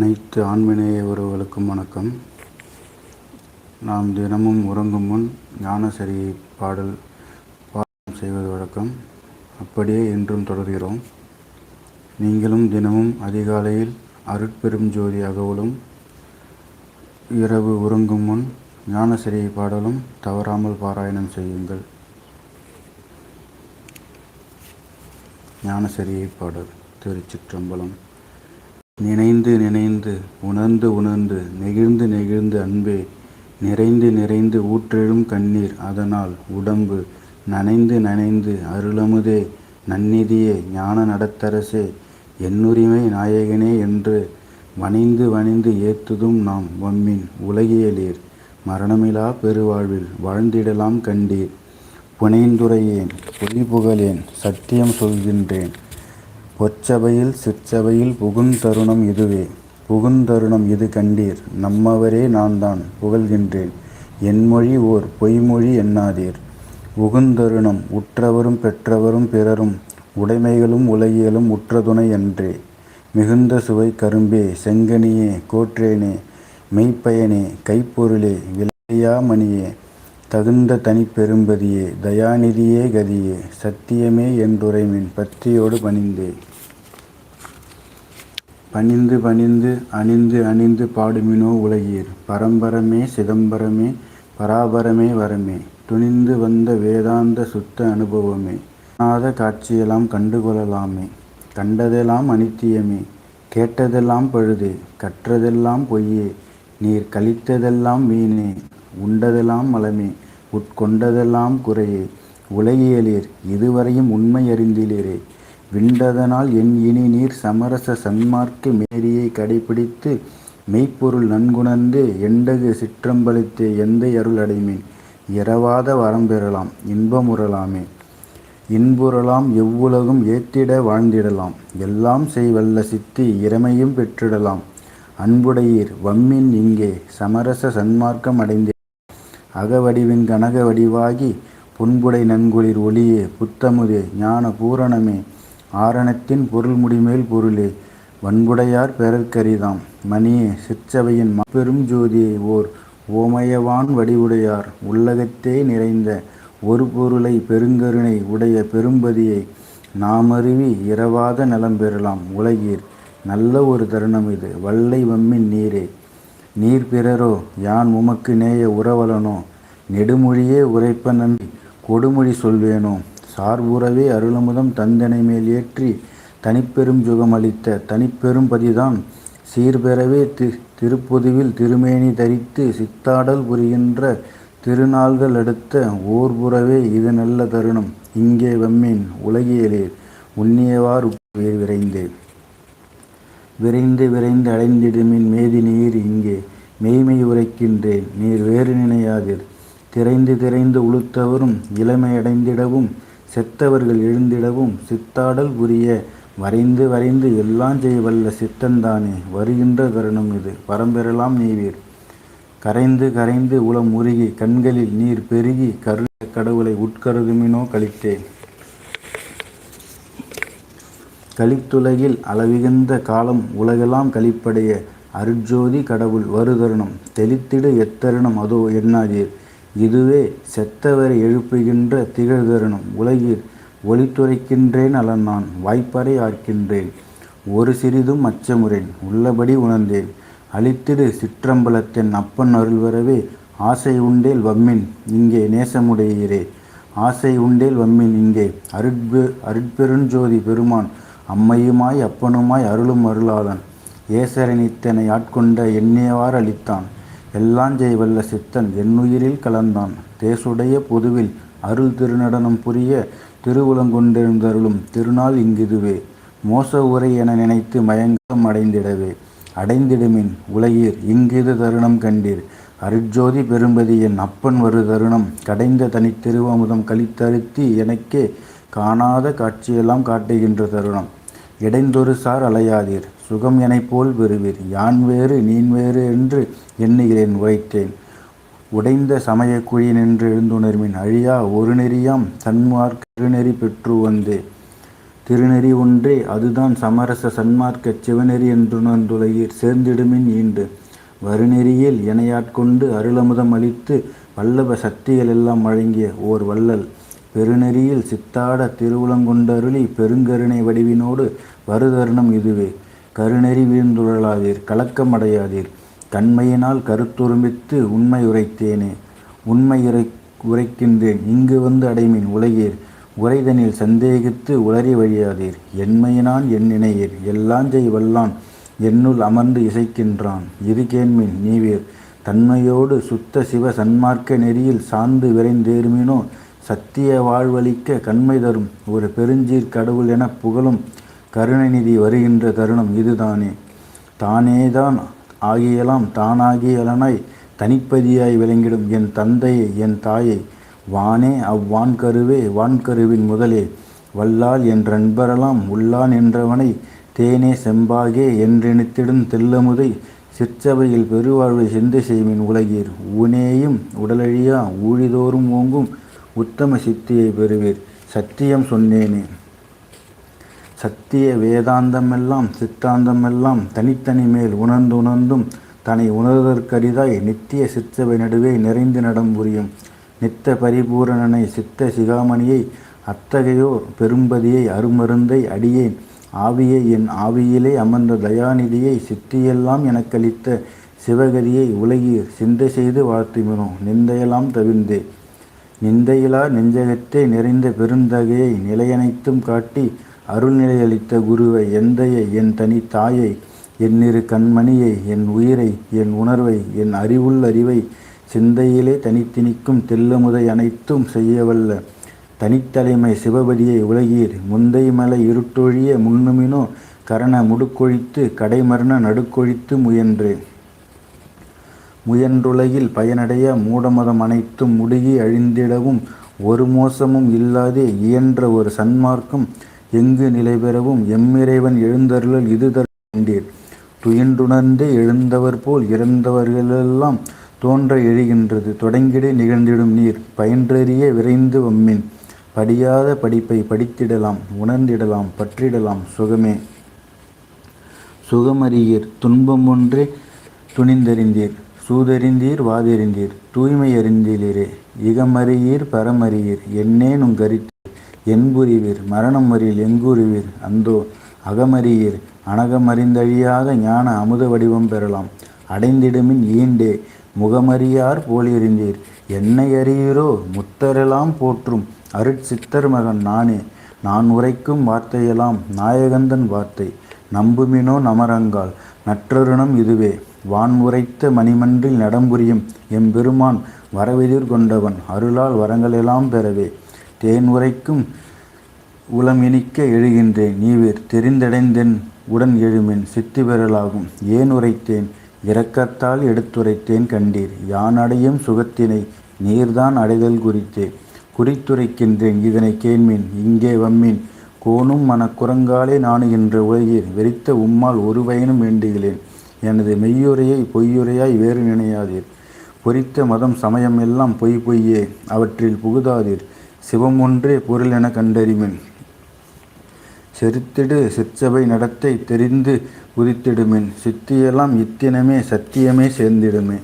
அனைத்து ஆன்மீனேய உறவுகளுக்கும் வணக்கம். நாம் தினமும் உறங்கும் முன் ஞானசரி பாடல் பாடம் செய்வது வழக்கம். அப்படியே இன்றும் தொடர்கிறோம். நீங்களும் தினமும் அதிகாலையில் அருட்பெரும் ஜோதி அகவலும் இரவு உறங்கும் முன் ஞானசரி பாடலும் தவறாமல் பாராயணம் செய்யுங்கள். ஞானசரியை பாடல் திருச்சிற்றம்பலம். நினைந்து நினைந்து உணர்ந்து உணர்ந்து நெகிழ்ந்து நெகிழ்ந்து அன்பே நிறைந்து நிறைந்து ஊற்றெழும் கண்ணீர் அதனால் உடம்பு நனைந்து நனைந்து அருளமுதே நன்னிதியே ஞான நடத்தரசே என்னுரிமை நாயகனே என்று வணிந்து வணிந்து ஏத்துதும் நாம் வம்மின் உலகியலீர். மரணமிலா பெருவாழ்வில் வாழ்ந்திடலாம் கண்டீர். புனைந்துரையேன் பொய் புகழேன் சத்தியம் சொல்கின்றேன். பொற்சபையில் சிற்சபையில் புகுந்தருணம் இதுவே. புகுந்தருணம் இது கண்டீர். நம்மவரே நான் தான் புகழ்கின்றேன் என்மொழி ஓர் பொய்மொழி எண்ணாதீர் உகுந்தருணம் உற்றவரும் பெற்றவரும் பிறரும் உடைமைகளும் உலகியலும் உற்ற என்றே மிகுந்த சுவை கரும்பே செங்கனியே கோற்றேனே மெய்ப்பயனே கைப்பொருளே விளையாமணியே தகுந்த தனிப்பெரும்பதியே தயாநிதியே கதியே. சத்தியமே என்றுரைமின் பத்தியோடு பணிந்தே. பணிந்து பணிந்து அணிந்து அணிந்து பாடுமினோ உலகீர். பரம்பரமே சிதம்பரமே பராபரமே வரமே. துணிந்து வந்த வேதாந்த சுத்த அனுபவமே. காணாத காட்சியெல்லாம் கண்டுகொள்ளலாமே. கண்டதெல்லாம் அனித்தியமே. கேட்டதெல்லாம் பழுதே. கற்றதெல்லாம் பொய்யே. நீர் கழித்ததெல்லாம் வீணே. உண்டதெல்லாம் மலமே. உட்கொண்டதெல்லாம் குறையே. உலகியலீர் இதுவரையும் உண்மை அறிந்திலீரே. விண்டதனால் என் இனி நீர் சமரச சன்மார்க்க மேரியை கடைபிடித்து மெய்ப்பொருள் நன்குணர்ந்து எண்டகு சிற்றம்பலத்தே எந்த அருள் அடைமேன் இரவாத வரம் பெறலாம் இன்பமுறலாமே இன்புறலாம் எவ்வுலகும் ஏத்திட வாழ்ந்திடலாம் எல்லாம் செய்வல்ல சித்தி இறமையும் பெற்றிடலாம். அன்புடையீர் வம்மின் இங்கே சமரச சன்மார்க்கம் அடைந்தே. அகவடிவின் கனக வடிவாகி புன்புடை நன்குளிர் ஒளியே புத்தமுதே ஞான பூரணமே ஆரணத்தின் பொருள் முடிமேல் பொருளே வன்புடையார் பெறற்கரிதாம். மணியே சிற்சபையின் மாபெரும் ஜோதியை ஓர் ஓமயவான் வடிவுடையார். உள்ளகத்தே நிறைந்த ஒரு பொருளை பெருங்கருணை உடைய பெரும்பதியை நாமருவி இரவாத நலம் பெறலாம். உலகீர் நல்ல ஒரு தருணம் இது வல்லை வம்மின் நீரே. நீர் பிறரோ யான் உமக்கு நேய உறவலனோ நெடுமொழியே உரைப்ப நன்றி கொடுமொழி சொல்வேனோ. சார்புறவே அருளமுதம் தந்தனை மேல் ஏற்றி தனிப்பெரும் சுகம் அளித்த தனிப்பெரும் பதிதான். சீர்பெறவே தி திருப்பொதுவில் திருமேனி தரித்து சித்தாடல் புரிகின்ற திருநாள்கள் அடுத்த ஓர்புறவே இது நல்ல தருணம். இங்கே வம்மின் உலகியலே உன்னியவார் விரைந்து. விரைந்து விரைந்து அடைந்திடுமின் மேதி நீர் இங்கே. மெய்மை உரைக்கின்றேன் நீர் வேறு நினையாதீர். திரைந்து திரைந்து உளுத்தவரும் இளமை அடைந்திடவும் செத்தவர்கள் எழுந்திடவும் சித்தாடல் புரிய வரைந்து வரைந்து எல்லாம் செய்ய வல்ல சித்தந்தானே வருகின்ற தருணம் இது. பரம்பெறலாம் நீவீர். கரைந்து கரைந்து உளம் உருகி கண்களில் நீர் பெருகி கரு கடவுளை உட்கருதுமினோ கழித்தே கழித்துலகில் அளவிகந்த காலம் உலகெல்லாம் கழிப்படைய அருட்ஜோதி கடவுள் வருதருணம். தெளித்திடு எத்தருணம் அதோ எண்ணாதீர் இதுவே செத்தவரை எழுப்புகின்ற திகழ்தருணம் உலகில் ஒளித்துரைக்கின்றேன் அலன் நான் வாய்ப்பறை ஆர்க்கின்றேன். ஒரு சிறிதும் அச்சமுறேன் உள்ளபடி உணர்ந்தேன். அழித்திடு சிற்றம்பலத்தின் அப்பன் அருள் வரவே ஆசை உண்டேல் வம்மின் இங்கே நேசமுடையீரே. ஆசை உண்டேல் வம்மின் இங்கே அருட்பெ அருட்பெருஞ்சோதி பெருமான் அம்மையுமாய் அப்பனுமாய் அருளும் அருளாளன். ஏசரனித்தனை ஆட்கொண்ட எண்ணியவாறு அளித்தான். எல்லாம் ஜெய்வல்ல சித்தன் என்னுயிரில் கலந்தான். தேசுடைய பொதுவில் அருள் திருநடனம் புரிய திருவுலங்கொண்டிருந்தருளும் திருநாள் இங்கிதுவே. மோச உரை என நினைத்து மயங்கம் அடைந்திடவே. அடைந்திடுமின் உலகீர் இங்கிது தருணம் கண்டீர். அருட்ஜோதி பெரும்பதி என் அப்பன் வரு தருணம். கடைந்த தனித்திருவமுதம் கழித்தருத்தி எனக்கே காணாத காட்சியெல்லாம் காட்டுகின்ற தருணம். இடைந்தொரு சார் அலையாதீர். சுகம் போல் பெறுவீர் யான் வேறு நீன் வேறு என்று எண்ணுகிறேன் உரைத்தேன். உடைந்த சமய குழி நின்று எழுந்துணர்மின் அழியா ஒரு நெறியாம் தன்மார்க் திருநெறி பெற்று வந்தே. திருநெறி ஒன்றே அதுதான் சமரச சன்மார்க்கச் சிவநெறி என்றுணர்ந்துலகீர். சேர்ந்திடுமின் ஈண்டு. வருநெறியில் இணையாட்கொண்டு அருளமுதம் அளித்து வல்லப சக்திகளெல்லாம் வழங்கிய ஓர் வள்ளல். பெருநெறியில் சித்தாட திருவுளங்குண்டருளி பெருங்கருணை வடிவினோடு வருதருணம் இதுவே. கருநெறி வீழ்ந்துழலாதீர் கலக்கம் அடையாதீர் கண்மையினால் கருத்துரும்பித்து உண்மை உரைத்தேனே. உண்மை உரை உரைக்கின்றேன் இங்கு வந்து அடைமின் உலகீர். உரைதனில் சந்தேகித்து உளறி வழியாதீர். என்மையினான் என் நினையீர் வல்லான் என்னுள் அமர்ந்து இசைக்கின்றான். இது கேண்மின் நீவீர். தன்மையோடு சுத்த சிவ சன்மார்க்க நெறியில் சார்ந்து விரைந்தேர்மினோ சத்திய வாழ்வளிக்க கண்மை தரும் ஒரு பெருஞ்சீர் கடவுள் என புகழும் கருணைநிதி வருகின்ற தருணம் இதுதானே. தானேதான் ஆகியலாம் தானாகியலனாய் தனிப்பதியாய் விளங்கிடும் என் தந்தையை என் தாயை. வானே அவ்வான்கருவே வான்கருவின் முதலே. வல்லால் என்றன்பரெல்லாம் உள்ளான் என்றவனை தேனே செம்பாகே என்றெனித்திடும் தெல்லமுதை சிற்சபையில் பெருவாழ்வை சிந்தை செய்வின் உலகீர். ஊனேயும் உடலழியா ஊழிதோறும் ஓங்கும் உத்தம சித்தியை பெறுவீர். சத்தியம் சொன்னேனே. சத்திய வேதாந்தமெல்லாம் சித்தாந்தமெல்லாம் தனித்தனி மேல் உணர்ந்து உணர்ந்தும் தன்னை உணர்வதற்கரிதாய் நித்திய சித்தவை நடுவே நிறைந்து நடம் புரியும். நித்த பரிபூரணனை சித்த சிகாமணியை அத்தகையோர் பெரும்பதியை அருமருந்தை அடியேன். ஆவியை என் ஆவியிலே அமர்ந்த தயாநிதியை சித்தியெல்லாம் எனக்களித்த சிவகதியை உலகீர் சிந்தை செய்து வாழ்த்துமினோ. நிந்தையெல்லாம் தவிர்ந்தே. நிந்தையிலா நெஞ்சகத்தே நிறைந்த பெருந்தகையை நிலையனைத்தும் காட்டி அருள்நிலையளித்த குருவை எந்தையை என் தனி தாயை என்னிரு கண்மணியை என் உயிரை என் உணர்வை என் அறிவுள் அறிவை சிந்தையிலே தனித்தினிக்கும் தெல்லமுதை அனைத்தும் செய்யவல்ல. தனித்தலைமை சிவபதியை உலகீர் முந்தை மலை இருட்டொழிய முன்னுமினோ கரண முடுக்கொழித்து கடைமரண நடுக்கொழித்து முயன்று முயன்றுலகில் பயனடைய மூடமதம் அனைத்தும் முடுகி அழிந்திடவும் ஒரு மோசமும் இல்லாதே இயன்ற ஒரு சன்மார்க்கம் எங்கு நிலைபெறவும் எம்மிறைவன் எழுந்தருளல் இது கண்டீர். துயின்றுணர்ந்தே எழுந்தவர் போல் இறந்தவர்களெல்லாம் தோன்ற எழுகின்றது. தொடங்கிடே நிகழ்ந்திடும் நீர். பயின்றறிய விரைந்து வம்மின். படியாத படிப்பை படித்திடலாம் உணர்ந்திடலாம் பற்றிடலாம் சுகமே. சுகமறியீர். துன்பம் ஒன்றே துணிந்தறிந்தீர். சூதறிந்தீர் வாதறிந்தீர் தூய்மை அறிந்தீரே இகமறியீர் பரமறியீர் என்னேனும் கரித்தீர் என்புரிவீர் மரணம் அறியில் எங்குருவீர் அந்தோ அகமறியீர் அனகமறிந்தழியாத ஞான அமுத வடிவம் பெறலாம். அடைந்திடுமின் ஈண்டே முகமறியார் போலிருந்தீர் என்னை அறியீரோ? முத்தரெல்லாம் போற்றும் அருட்சித்தர் மகன் நானே. நான் உரைக்கும் வார்த்தையெல்லாம் நாயகந்தன் வார்த்தை. நம்புமினோ நமரங்கால் நற்றருணம் இதுவே. வான் உரைத்த மணிமன்றில் நடம்புரியும் எம்பெருமான் வரவெதிர் கொண்டவன். அருளால் வரங்களெல்லாம் பெறவே. தேன் உரைக்கும் உளம் இனிக்க எழுகின்றேன் நீவிர் தெரிந்தடைந்தென் உடன் எழுமின் சித்தி பெறலாகும் ஏன் உரைத்தேன் இரக்கத்தால் எடுத்துரைத்தேன் கண்டீர். யான் அடையும் சுகத்தினை நீர்தான் அடைதல் குறித்தே. குறித்துரைக்கின்றேன் இதனை கேண்மின் இங்கே வம்மின். கோணும் மனக்குரங்காலே நாணுகின்ற உலகில் வெறித்த உம்மால் ஒரு பயனும் வேண்டுகிறேன். எனது மெய்யுரையை பொய்யுரையாய் வேறு நினையாதீர். பொறித்த மதம் சமயம் எல்லாம் பொய் பொய்யே அவற்றில் புகுதாதீர். சிவம் ஒன்றே பொருள் என கண்டறிமின். செருத்திடு சிற்சபை நடத்தை தெரிந்து உதித்திடுமின். சித்தியெல்லாம் இத்தினமே சத்தியமே சேர்ந்திடுமே.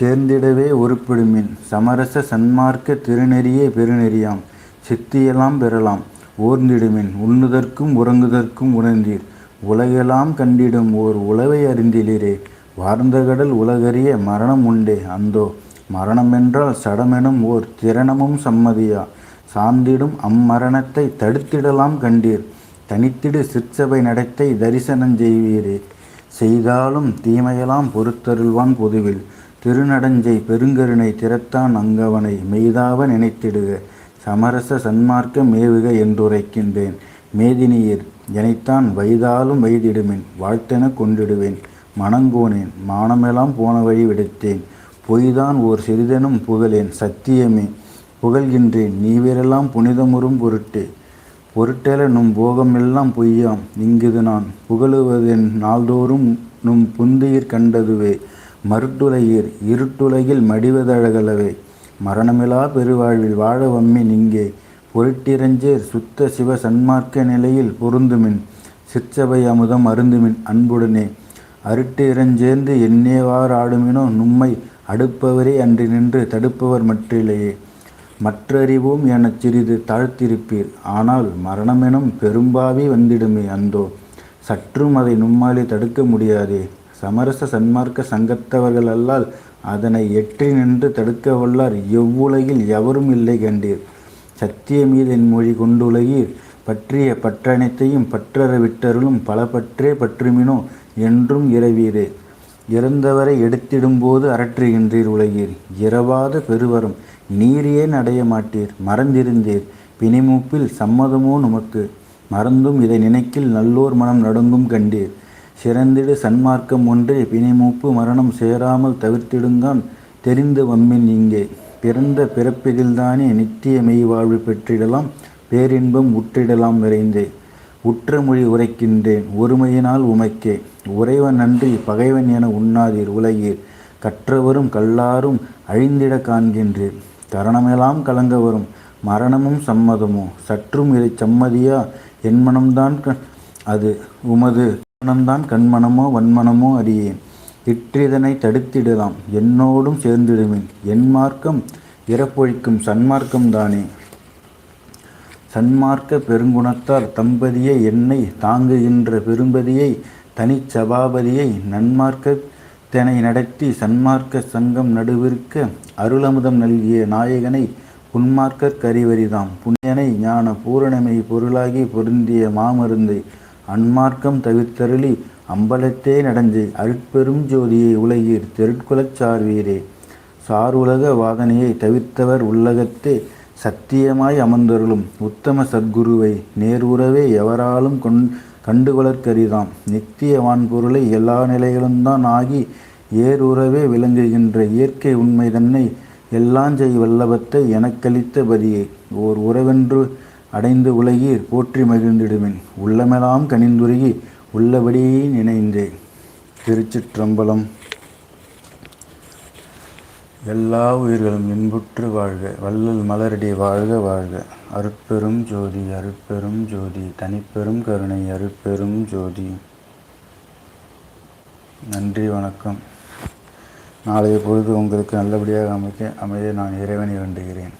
சேர்ந்திடவே ஒருப்பிடுமின். சமரச சன்மார்க்க திருநெறியே பெருநெறியாம். சித்தியெல்லாம் பெறலாம். ஓர்ந்திடுமின். உண்ணுதற்கும் உறங்குதற்கும் உணர்ந்தீர். உலகெல்லாம் கண்டிடும் ஓர் உளவை அறிந்திலீரே. வார்ந்த கடல் உலகறிய மரணம் உண்டே. அந்தோ மரணமென்றால் சடமெனும் ஓர் திரணமும் சம்மதியா? சார்ந்திடும் அம்மரணத்தை தடுத்திடலாம் கண்டீர். தனித்திடு சிற்சபை நடத்தை தரிசனம் செய்வீரே. செய்தாலும் தீமையெல்லாம் பொறுத்தருள்வான் பொதுவில். திருநடஞ்சை பெருங்கருணை திறத்தான் அங்கவனை. மெய்தாவ நினைத்திடுக. சமரச சன்மார்க்க மேவுக என்றுரைக்கின்றேன். மேதினியர் எனைத்தான் வைதாலும் வைதிடுமின் வாழ்த்தென கொண்டிடுவேன் மணங்கோனேன் மானமெல்லாம் போன வழி விடுத்தேன். பொய்தான் ஓர் சிறிதெனும் புகழேன் சத்தியமே. புகழ்கின்றேன் நீவரெல்லாம் புனிதமுறும் பொருட்டு. பொருட்டெல நும் போகமெல்லாம் பொய்யாம் இங்குது நான் புகழுவதென் நாள்தோறும் நும் புந்துயிர் கண்டதுவே. மருட்டுலகீர் இருட்டுலகில் மடிவதழகலவே. மரணமிலா பெருவாழ்வில் வாழ வம்மின் இங்கே. பொருட்டிரஞ்சேர் சுத்த சிவ சன்மார்க்க நிலையில் பொருந்துமின். சிற்சபை அமுதம் அருந்துமின் அன்புடனே. அருட்டிரஞ்சேர்ந்து என்னேவார் ஆடுமினோ? நும்மை அடுப்பவரே அன்று நின்று தடுப்பவர் மற்றில்லையே மற்றறிவோம் எனச் சிறிது தாழ்த்திருப்பீர். ஆனால் மரணமெனும் பெரும்பாவி வந்திடுமே அந்தோ. சற்றும் அதை நும்மாலே தடுக்க முடியாதே. சமரச சன்மார்க்க சங்கத்தவர்களல்லால் அதனை எற்றி நின்று தடுக்க வல்லார். எவ்வுலகில் எவரும் இல்லை கண்டீர். சத்தியமீதென் மொழி கொண்டுலகீர் பற்றிய பற்றனைத்தையும் பற்றற விட்டருளும் பல பற்றே பற்றுமினோ என்றும் இரவீரே இறந்தவரை எடுத்திடும்போது அரற்றுகின்றீர் உலகீர். இரவாத பெருவரும் நீரியே அடைய மாட்டீர் மறந்திருந்தீர். பிணிமூப்பில் சம்மதமோ நமக்கு. மறந்தும் இதை நினைக்கில் நல்லோர் மனம் நடுங்கும் கண்டீர். சிறந்திடு சன்மார்க்கம் ஒன்றே. பிணிமூப்பு மரணம் சேராமல் தவிர்த்திடுங்கான் தெரிந்து வம்மின் இங்கே. பிறந்த பிறப்பிதில்தானே நித்திய மெய் வாழ்வு பெற்றிடலாம் பேரின்பம் உற்றிடலாம் நிறைந்தே. உற்ற மொழி உரைக்கின்றேன் ஒருமையினால் உமைக்கே. உறைவன் நன்றி பகைவன் என உண்ணாதீர் உலகீர். கற்றவரும் கல்லாரும் அழிந்திட காண்கின்றீர். கரணமெல்லாம் கலங்க வரும் மரணமும் சம்மதமோ? சற்றும் இதை சம்மதியா? என் மனம்தான் அது உமது மனம்தான் கண்மனமோ வன்மனமோ அறியேன். இற்றிதனை தடுத்திடலாம். என்னோடும் சேர்ந்திடுவேன். என் மார்க்கம் இறப்பொழிக்கும் சன்மார்க்கம் தானே. சன்மார்க்க பெருங்குணத்தார் தம்பதியை என்னை தாங்குகின்ற பெரும்பதியை தனிச் சபாபதியை நன்மார்க்கத்தெனை நடத்தி சன்மார்க்க சங்கம் நடுவிற்க அருளமுதம் நல்கிய நாயகனை புன்மார்க்கற் கரிவரிதாம். புண்ணியனை ஞான பூரணமை பொருளாகி பொருந்திய மாமருந்தை அன்மார்க்கம் தவிர்த்தருளி அம்பலத்தே நடந்து அருட்பெரும் ஜோதியை உலகீர் தெருட்குலச் சார்வீரே. சாருலக வாதனையை தவிர்த்தவர் உள்ளகத்தே சத்தியமாய் அமர்ந்தருளும் உத்தம சத்குருவை நேருறவே எவராலும் கொண் கண்டுகொளற்கரிதாம் நித்திய வான்பொருளை எல்லா நிலைகளும்தான் ஆகி ஏறுறவே விளங்குகின்ற இயற்கை உண்மை தன்னை எல்லாஞ்செய் வல்லபத்தை எனக்களித்த பதியே. ஓர் உறவென்று அடைந்து உலகீர் போற்றி மகிழ்ந்திடுவேன் உள்ளமெல்லாம் கனிந்துருகி உள்ளபடியே நினைந்தே திருச்சிற்றம்பலம். எல்லா உயிர்களும் இன்புற்று வாழ்க. வள்ளல் மலரடி வாழ்க வாழ்க. அருட்பெரும் ஜோதி அருட்பெரும் ஜோதி. தனிப்பெரும் கருணை அருட்பெரும் ஜோதி. நன்றி வணக்கம். நாளைய பொழுது உங்களுக்கு நல்லபடியாக அமைக்க அமைய நான் இறைவனை வேண்டுகிறேன்.